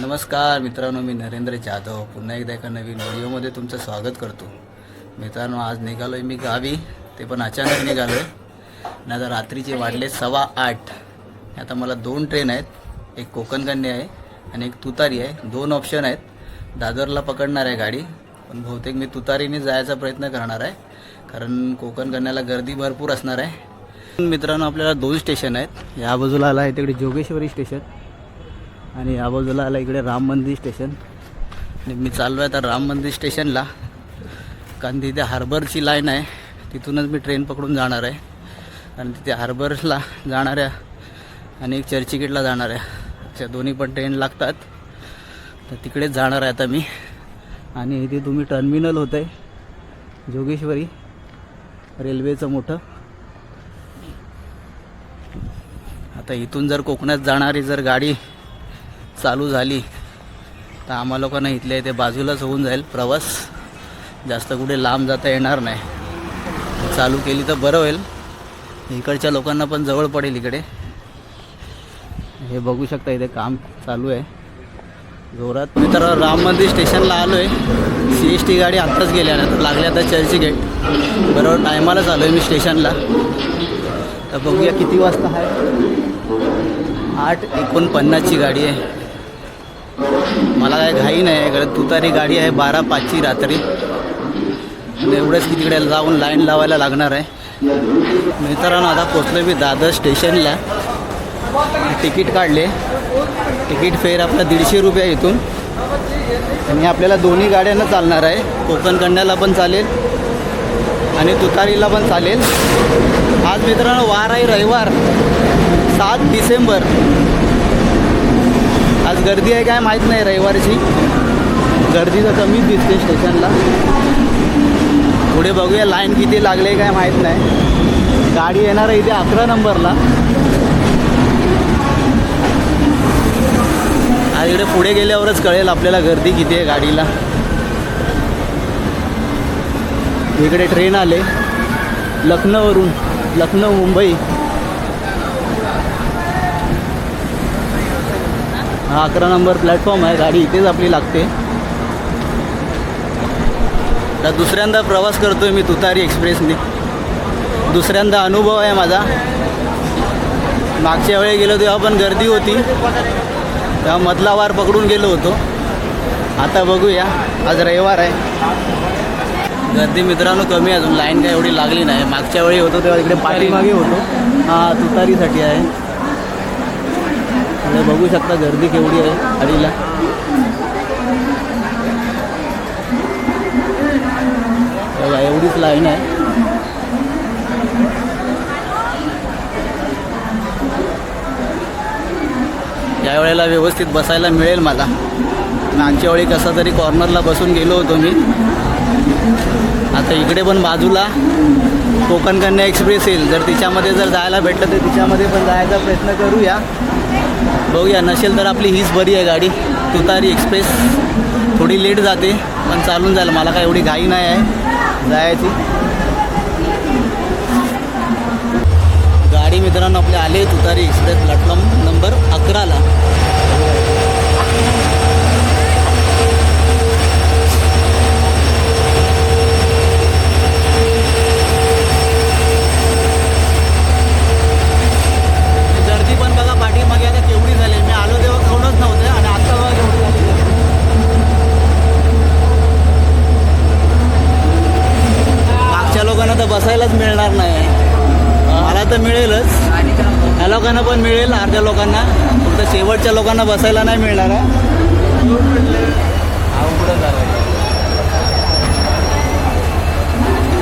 नमस्कार मित्रांनो मी नरेंद्र जाधव. पुन्हा एकदा एका नवीन व्हिडिओमध्ये तुमचं स्वागत करतो. मित्रांनो आज निघालो आहे मी गावी. ते पण अचानक निघालो आहे आता रात्रीचे वाढले सव्वा आठ. आता मला दोन ट्रेन आहेत. एक कोकण कन्या आहे आणि एक तुतारी आहे. दोन ऑप्शन आहेत. दादरला पकडणार आहे गाडी पण बहुतेक मी तुतारीने जायचा प्रयत्न करणार आहे. कारण कोकणकन्याला गर्दी भरपूर असणार आहे. मित्रांनो आपल्याला दोन स्टेशन आहेत. या बाजूला आला आहे तिकडे जोगेश्वरी स्टेशन. आणि या बाजूला आला इकडे राम मंदिर स्टेशन. आणि मी चाललो आहे आता राम मंदिर स्टेशनला. कारण तिथे हार्बरची लाईन आहे. तिथूनच मी ट्रेन पकडून जाणार आहे. आणि तिथे हार्बरला जाणाऱ्या आणि एक चर्चगेटला जाणाऱ्या अशा दोन्ही पण ट्रेन लागतात. तर तिकडेच जाणार आहे आता मी. आणि इथे तुम्ही टर्मिनल होतं आहे जोगेश्वरी रेल्वेचं मोठं. आता इथून जर कोकणात जाणारी जर गाडी चालू झाली. तर आम्हा लोकांना इथल्या इथे बाजूलाच होऊन जाईल प्रवास. जास्त कुठे लांब जाता येणार नाही. चालू केली तर बरं होईल. इकडच्या लोकांना पण जवळ पडेल इकडे. हे बघू शकता इथे काम चालू आहे. जोरात. मी तर राम मंदिर स्टेशनला आलो आहे सी एस टी गाडी आत्ताच गेल्या तर लागल्या आता चर्ची गेट बरोबर टायमालाच आलो आहे मी स्टेशनला. तर बघूया किती वाजता आहे. आठ एकोणपन्नासची गाडी आहे. मला काय घाई नाही कारण तुतारी गाडी आहे बारा पाचची रात्री. एवढंच की तिकडे जाऊन लाईन लावायला लागणार आहे. मित्रांनो आता पोचलो मी दादर स्टेशनला. तिकीट काढले. तिकीट फेर आपला दीडशे रुपये इथून. आणि आपल्याला दोन्ही गाड्यांना चालणार आहे. कोकण कन्याला पण चालेल आणि तुतारीला पण चालेल. आज मित्रांनो वार आहे रविवार सात डिसेंबर. आज गर्दी आहे काय माहीत नाही रविवारची. गर्दी तर कमीच दिसते स्टेशनला. पुढे बघूया लाईन किती लागले काय माहीत नाही. गाडी येणार आहे इथे अकरा नंबरला. आज इकडे पुढे गेल्यावरच कळेल आपल्याला गर्दी किती आहे गाडीला. इकडे ट्रेन आले. लखनौवरून लखनौ मुंबई. हा अकरा नंबर प्लॅटफॉर्म आहे गाडी इथेच आपली लागते. तर दुसऱ्यांदा प्रवास करतोय मी तुतारी एक्सप्रेसने. दुसऱ्यांदा अनुभव आहे माझा. मागच्या वेळी गेलो तेव्हा पण गर्दी होती. तेव्हा मधला वार पकडून गेलो होतो. आता बघूया. आज रविवार आहे. गर्दी मित्रांनो कमी अजून लाईन काय एवढी लागली नाही. मागच्या वेळी होतो तेव्हा इकडे पाठीमागे होतो. हा तुतारीसाठी आहे. तर बघू शकता गर्दी केवढी आहे गाडीला. बघा एवढीच लाईन आहे. यावेळेला व्यवस्थित बसायला मिळेल मला. मागच्या वेळी कसा तरी कॉर्नरला बसून गेलो होतो मी. आता इकडे पण बाजूला कोकण कन्या एक्सप्रेस येईल. जर तिच्यामध्ये जर जायला भेटलं तर तिच्यामध्ये पण जायचा प्रयत्न करूया. बघूया नसेल तर आपली हीच बरी आहे गाडी. तुतारी एक्सप्रेस. थोडी लेट जाते पण चालून जाईल. मला काय एवढी घाई नाही आहे. जायची. गाडी मित्रांनो आपले आले तुतारी एक्सप्रेस प्लॅटफॉर्म नंबर अकराला गर्दी पण बघा पाठीमागे आता केवढी झाली मी आलो तेव्हा कोणच नव्हतं आणि आत्ता बघा केवढी झाली मागच्या लोकांना तर बसायलाच मिळणार नाही मला तर मिळेलच ह्या लोकांना पण मिळेल अर्ध्या लोकांना फक्त शेवटच्या लोकांना बसायला नाही मिळणार आहे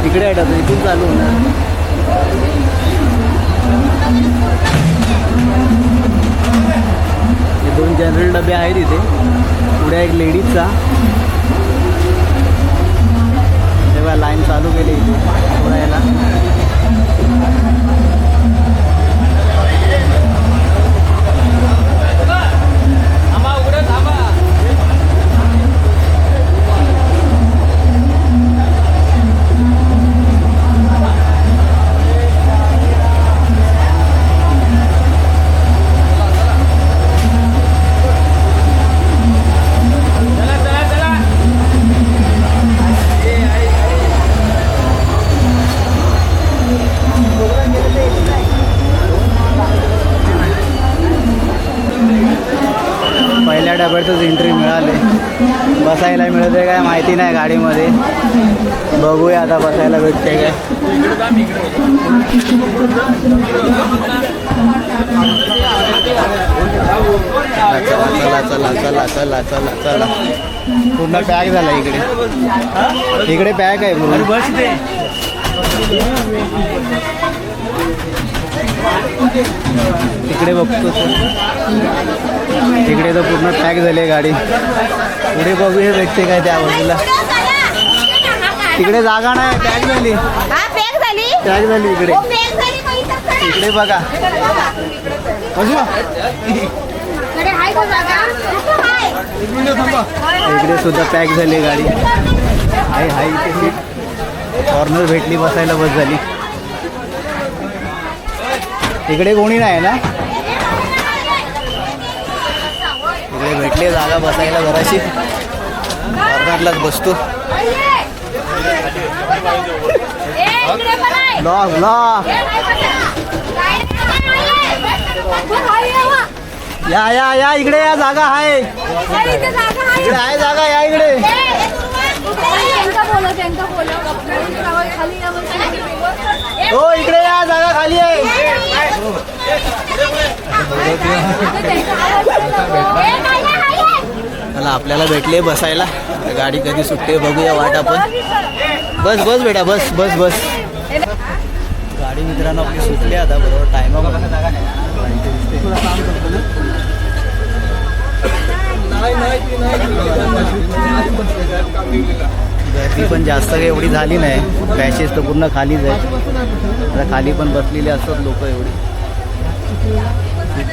इकडे आहे आता इथून चालू. होणार हे दोन जनरल डबे आहेत इथे. पुढे एक लेडीजचा तेव्हा लाईन चालू केली. इथे माहिती नाही गाडीमध्ये. बघूया आता बसायला भेटते काय. चला चला चला चला चला चला. पूर्ण पॅक झाला इकडे. इकडे पॅक आहे पूर्ण. तिकडे बघतो. तिकडे तर पूर्ण पॅक झाली गाडी. पुढे बघूया भेटते काय त्या बाजूला. तिकडे जागा नाही पॅक झाली. हा पॅक झाली इकडे. इकडे बघा. बघू इकडे सुद्धा पॅक झाली गाडी. हाय हाय इथे सीट कॉर्नर भेटली बसायला बस झाली. इकडे कोणी नाही ना? इकडे भेटली जागा बसायला घराशी कॉर्नरलाच बसतो. ए, या या या इकडे या जागा आहे. इकडे आहे जागा या इकडे. हो इकडे या जागा खाली आहे. मला आपल्याला भेटले बसायला. गाडी कधी सुटते बघूया वाट आपण. बस बस बेटा बस बस बस. गाडी मित्रांनो आपली सुटली आता बरोबर टायमा गर्दी पण जास्त काही एवढी झाली नाही. पॅसेज तर पूर्ण खालीच आहे आता खाली पण बसलेले असतात लोक एवढी.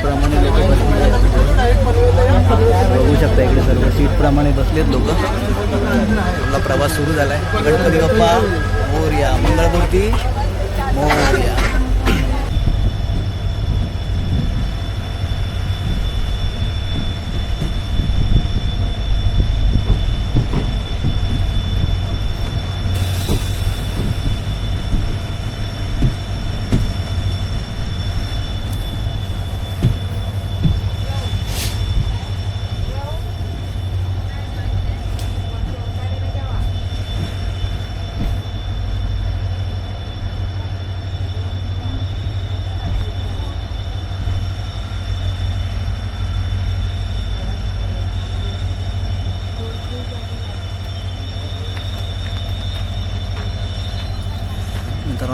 प्रमाणे लोक बसलेले बघू शकता इकडे सर्व. सीटप्रमाणे बसलेत लोक. आपला प्रवास सुरू झाला आहे गणपती बाप्पा मोर्या मंगळमूर्ती मोर.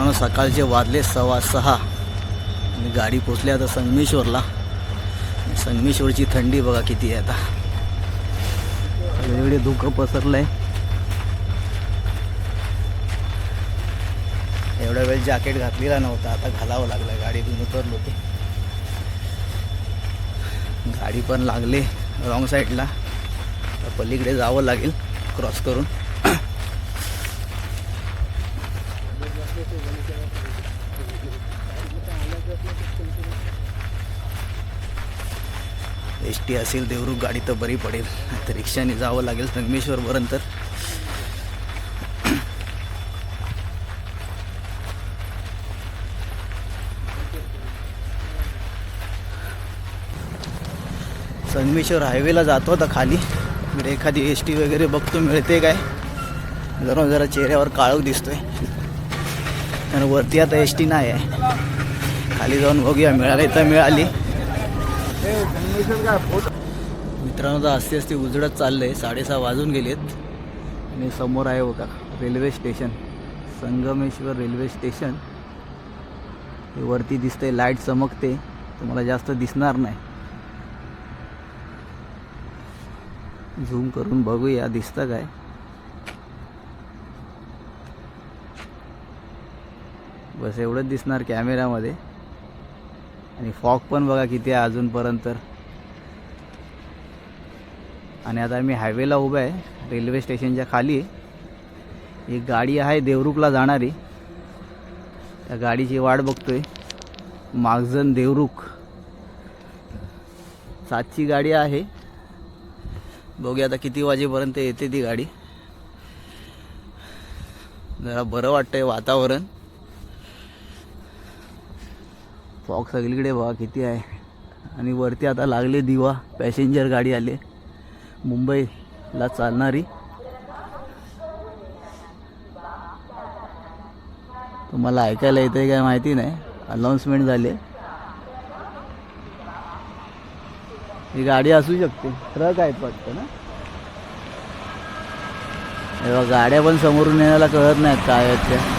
मित्रांनो सकाळचे वाजले सव्वा सहा. आणि गाडी पोचली आता संगमेश्वरला. संगमेश्वरची थंडी बघा किती आहे आता. वेगवेगळे धुकं पसरलंय. एवढ्या वेळ जॅकेट घातलेला नव्हता आता घालावं लागलं गाडीतून उतरलो ते गाडी पण लागली रॉंग साईडला पलीकडे जावं लागेल क्रॉस करून. एस टी असेल देवरुख गाडी तर बरी पडेल. तर रिक्षाने जावं लागेल संगमेश्वरपर्यंत संगमेश्वर हायवेला जातो आता खाली. इकडे एखादी एस टी वगैरे बघतो मिळते काय? जरा जरा चेहऱ्यावर काळोख दिसतोय. कारण वरती आता एस टी नाही आहे. खाली जाऊन बघूया मिळाली तर मिळाली. मित्रांनो तर असते असते उजडत चाललंय. साडेसहा वाजून गेलेत. आणि समोर आहे बघा railway station. Sangameshwar railway station. हे वरती दिसतंय लाइट चमकते. तुम्हाला जास्त दिसणार नाही. झूम करून बघूया दिसतं काय? बस एवढंच दिसणार कॅमेऱ्यामध्ये आणि फॉग पण बघा किती आहे अजूनपर्यंत. आणि आता मी हायवेला उभा आहे रेल्वे स्टेशनच्या खाली. एक गाडी आहे देवरुखला जाणारी. त्या गाडीची वाट बघतोय. मागजन देवरुख. सातची गाडी आहे. बघूया आता किती वाजेपर्यंत येते ती गाडी. जरा बरं वाटतंय वातावरण. फॉग सगळीकडे बघा किती आहे. आणि वरती आता लागले दिवा. पॅसेंजर गाडी आले. मुंबईला चालणारी. तुम्हाला ऐकायला येते काय माहिती नाही. अनाऊन्समेंट झाली. ही गाडी असू शकते. ट्रक आहेत वाटतं ना? हे गाड्या पण समोरून येण्याला कळत नाहीत काय आहेत त्या.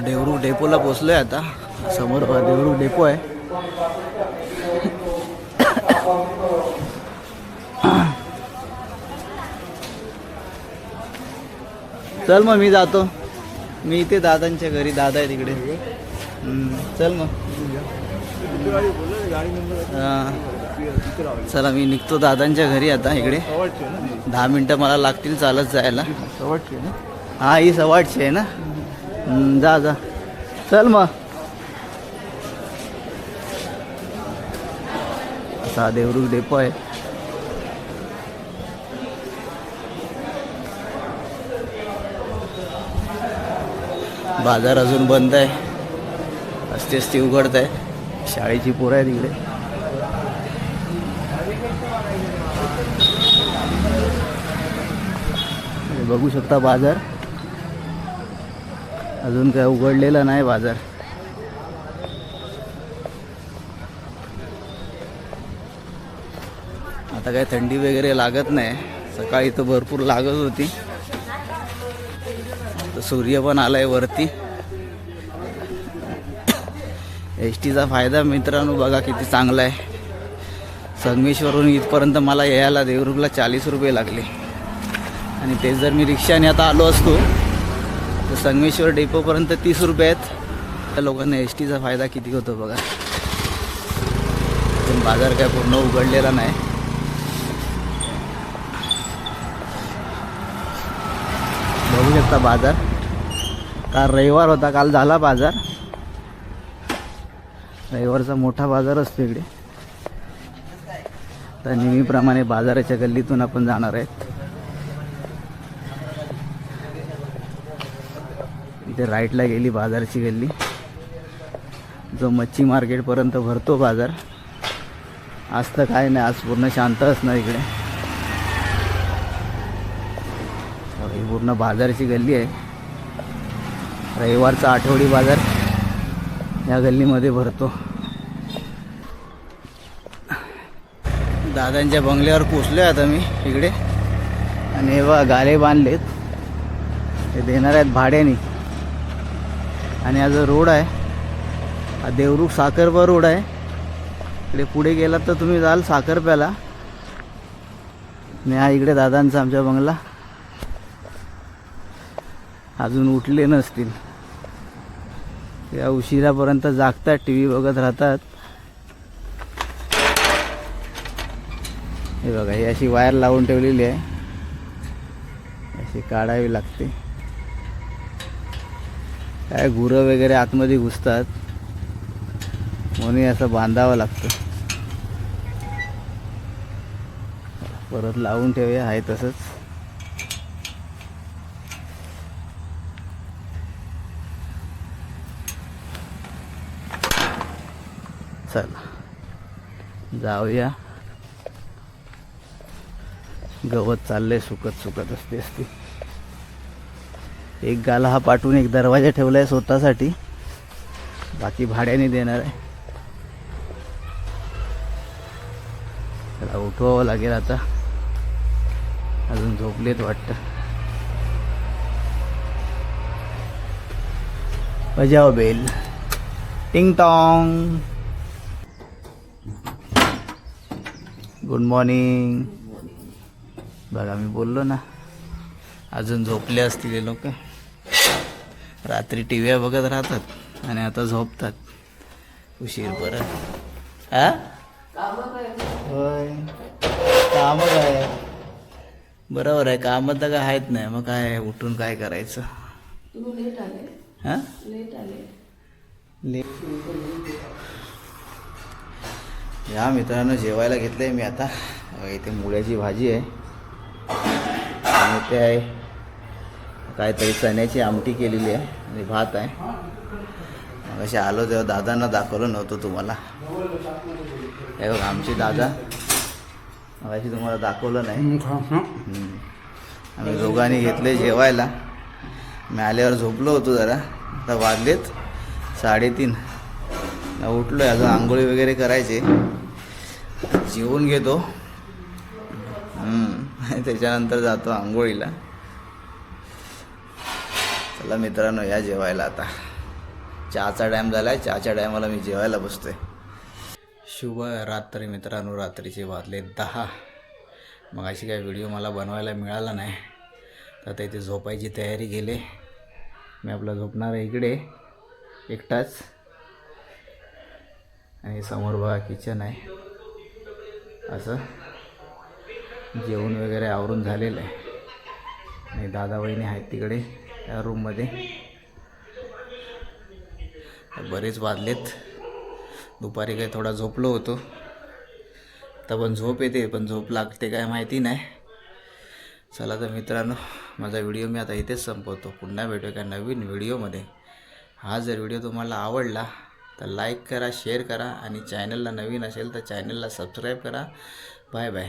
देवरूख डेपोला पोचलोय आता. समोर बघा देवरूख डेपो आहे. चल मग मी जातो. मी इथे दादांच्या घरी दादा आहे तिकडे. हम्म, चल मग. चला मी निघतो दादांच्या घरी आता इकडे. दहा मिनटं मला लागतील चालत जायला. हा ही सवाटची आहे ना? जा जा. चल मग. असा देवरुख डेपो आहे. बाजार अजून बंद आहे. असते असते उघडत आहे. शाळेची पोरं आहे तिकडे बघू शकता बाजार. अजून काय उघडलेला नाही बाजार. आता काय थंडी वगैरे लागत नाही. सकाळी तर भरपूर लागत होती. तर सूर्य पण आलाय वरती. एस टीचा फायदा मित्रांनो बघा किती चांगला आहे. संगमेश्वरून इथपर्यंत मला यायला देवरुखला चाळीस रुपये लागले. आणि तेच जर मी रिक्षाने आता आलो असतो तर संगमेश्वर डेपोपर्यंत तीस रुपये आहेत. त्या लोकांना एस टीचा फायदा किती होतो बघा. पण बाजार काय पूर्ण उघडलेला नाही. बघू शकता बाजार. काल रविवार होता काल झाला बाजार. रविवारचा मोठा बाजार असतो इकडे. तर नेहमीप्रमाणे बाजाराच्या गल्लीतून आपण जाणार आहेत. इथे राईटला गेली बाजारची गल्ली. जो मच्छी मार्केटपर्यंत भरतो बाजार. आज तर काय नाही आज पूर्ण शांत असणार इकडे. ही पूर्ण बाजारची गल्ली आहे. रविवारचा आठवडी बाजार या गल्लीमध्ये भरतो. दादांच्या बंगल्यावर पोचलो आता मी इकडे. आणि हे गाले बांधलेत. ते देणार आहेत भाड्याने. आणि हा जो रोड आहे हा देवरुख साखरपा रोड आहे. इकडे पुढे गेलात तर तुम्ही जाल साखरप्याला आणि हा इकडे दादांचा आमच्या बंगला. अजून उठले नसतील. या उशिरापर्यंत जागतात टी व्ही बघत राहतात. हे बघा ही अशी वायर लावून ठेवलेली आहे. अशी काढावी लागते. काय गुरं वगैरे आतमध्ये घुसतात. म्हणून असं बांधावं लागतं. परत लावून ठेवूया आहे तसंच. चला जाऊया. गवत चाललंय सुकत सुकत असते असते. एक गाला हा पाठवून एक दरवाजा ठेवलाय स्वतःसाठी. बाकी भाड्याने देणार आहे. त्याला उठवावं लागेल आता. अजून झोपलेत वाटतं. बजाव बेल. टिंग टॉंग. Good morning. बघा मी बोललो ना. अजून झोपले असतील लोक. रात्री टी व्ही बघत राहतात आणि आता झोपतात. उशीर परत हा? होय. कामं काय? बरोबर आहे कामं तर काय आहेत नाही. मग काय उठून काय करायचं? हा? लेट या मित्रांनो जेवायला घेतलंय मी आता. इथे मुळ्याची भाजी आहे. आणि ते आहे काहीतरी चण्याची आमटी केलेली आहे. आणि भात आहे. मग असे आलो तेव्हा दादांना दाखवलं नव्हतं तुम्हाला. हे बघा आमचे दादा. मगाशी तुम्हाला दाखवलं नाही. आम्ही दोघांनी घेतले जेवायला. मी आल्यावर झोपलो होतो जरा. आता वाजलेत साडेतीन. उठलो आहे अजून आंघोळी वगैरे करायचे. जेवून घेतो. त्याच्यानंतर जातो आंघोळीला. चला मित्रांनो या जेवायला आता. चहाचा टाईम झाला आहे चहाच्या टायमाला मी जेवायला बसतोय. शुभ रात्री मित्रांनो रात्रीचे वाजले दहा. मग अशी काय व्हिडिओ मला बनवायला मिळाला नाही. तर आता इथे झोपायची तयारी केली. मी आपला झोपणार आहे इकडे एकटाच. आणि समोर बघा किचन आहे. असं. जेवण वगैरे आवरून झालेलं आहे. आणि दादा वहिनी आहेत तिकडे. या रूममध्ये बरेच वाजलेत. दुपारी काही थोडा झोपलो होतो. तर पण झोप येते पण झोप लागते काय माहिती नाही. चला तर मित्रांनो माझा व्हिडिओ मी आता इथेच संपवतो. पुन्हा भेटू एका नवीन व्हिडिओमध्ये हा जर व्हिडिओ तुम्हाला आवडला तर लाईक करा शेअर करा आणि चॅनलला नवीन असेल तर चॅनलला सबस्क्राईब करा. Bye bye